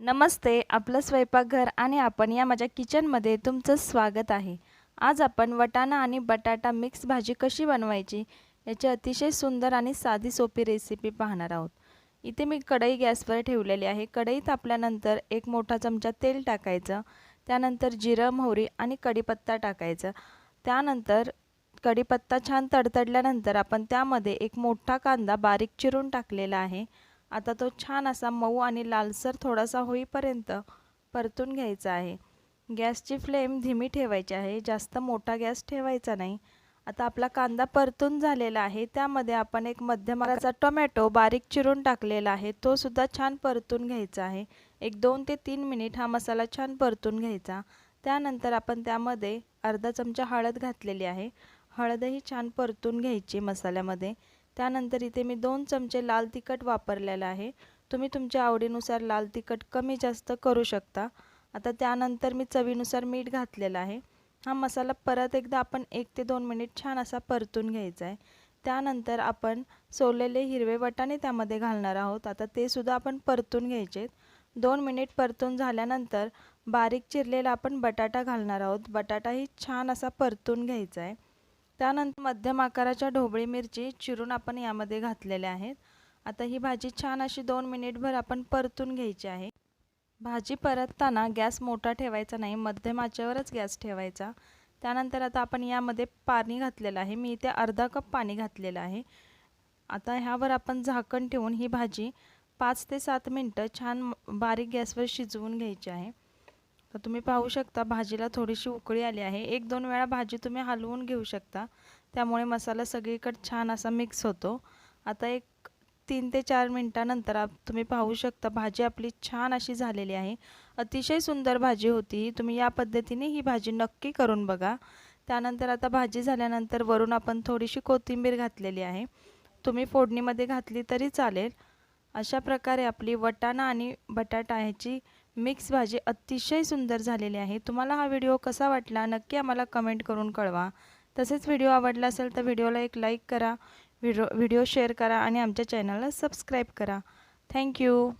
नमस्ते आपलं स्वयंपाकघर आणि आपण या माझ्या किचनमध्ये तुमचं स्वागत आहे. आज आपण वटाणा आणि बटाटा मिक्स भाजी कशी बनवायची याची अतिशय सुंदर आणि साधी सोपी रेसिपी पाहणार आहोत. इथे मी कढई गॅसवर ठेवलेली आहे. कढई तापल्यानंतर एक मोठा चमचा तेल टाकायचं. त्यानंतर जिरं मोहरी आणि कढीपत्ता टाकायचं. त्यानंतर कढीपत्ता छान तडतडल्यानंतर आपण त्यामध्ये एक मोठा कांदा बारीक चिरून टाकलेला आहे. आता तो छान असा मऊ आणि लालसर थोडासा होईपर्यंत परतून घ्यायचा आहे. गॅसची फ्लेम धीमी ठेवायची आहे. जास्त मोठा गॅस ठेवायचा नाही. आता आपला कांदा परतून झालेला आहे. त्यामध्ये आपण एक मध्यम आकाराचा टोमॅटो बारीक चिरून टाकलेला आहे. तो सुद्धा छान परतून घ्यायचा आहे. एक दोन ते तीन मिनिट हा मसाला छान परतून घ्यायचा. त्यानंतर आपण त्यामध्ये अर्धा चमचा हळद घातलेली आहे. हळदही छान परतून घ्यायची मसाल्यामध्ये. त्यानंतर इथे मी दोन चमचे लाल तिखट वापरलेलं आहे. तुम्ही तुमच्या आवडीनुसार लाल तिखट कमी जास्त करू शकता. आता त्यानंतर मी चवीनुसार मीठ घातलेलं आहे. हा मसाला परत एकदा आपण एक ते दोन मिनिट छान असा परतून घ्यायचा आहे. त्यानंतर आपण सोललेले हिरवे वटाणे त्यामध्ये घालणार आहोत. आता ते सुद्धा आपण परतून घ्यायचे दोन मिनिट परतून झाल्यानंतर बारीक चिरलेला आपण बटाटा घालणार आहोत. बटाटाही छान असा परतून घ्यायचा आहे. त्यानंतर मध्यम आकाराच्या ढोबळी मिरची चिरून आपण यामध्ये घातलेल्या आहेत. आता ही भाजी छान अशी दोन मिनिटभर आपण परतून घ्यायची आहे. भाजी परतताना गॅस मोठा ठेवायचा नाही मध्यम आचेवरच गॅस ठेवायचा. त्यानंतर आता आपण यामध्ये पाणी घातलेलं आहे. मी इथे अर्धा कप पाणी घातलेलं आहे. आता ह्यावर आपण झाकण ठेवून ही भाजी पाच ते सात मिनटं छान बारीक गॅसवर शिजवून घ्यायची आहे. तर तुम्ही पाहू शकता भाजीला थोडीशी उकळी आली आहे. एक दोन वेळा भाजी तुम्ही हलवून घेऊ शकता. त्यामुळे मसाला सगळीकडे छान असा मिक्स होतो. आता एक तीन ते चार मिनटानंतर आप तुम्ही पाहू शकता भाजी आपली छान अशी झालेली आहे. अतिशय सुंदर भाजी होती. तुम्ही या पद्धतीने ही भाजी नक्की करून बघा. त्यानंतर आता भाजी झाल्यानंतर वरून आपण थोडीशी कोथिंबीर घातलेली आहे. तुम्ही फोडणीमध्ये घातली तरी चालेल. अशा प्रकारे आपली वटाणा आणि बटाटा ह्याची मिक्स भाजी अतिशय सुंदर झालेली आहे. तुम्हाला हा व्हिडिओ कसा वाटला नक्की आम्हाला कमेंट करून कळवा. तसेच व्हिडिओ आवडला असेल तर व्हिडिओला एक लाईक करा व्हिडिओ व्हिडिओ शेअर करा आणि आमच्या चॅनलला सबस्क्राईब करा. थँक्यू.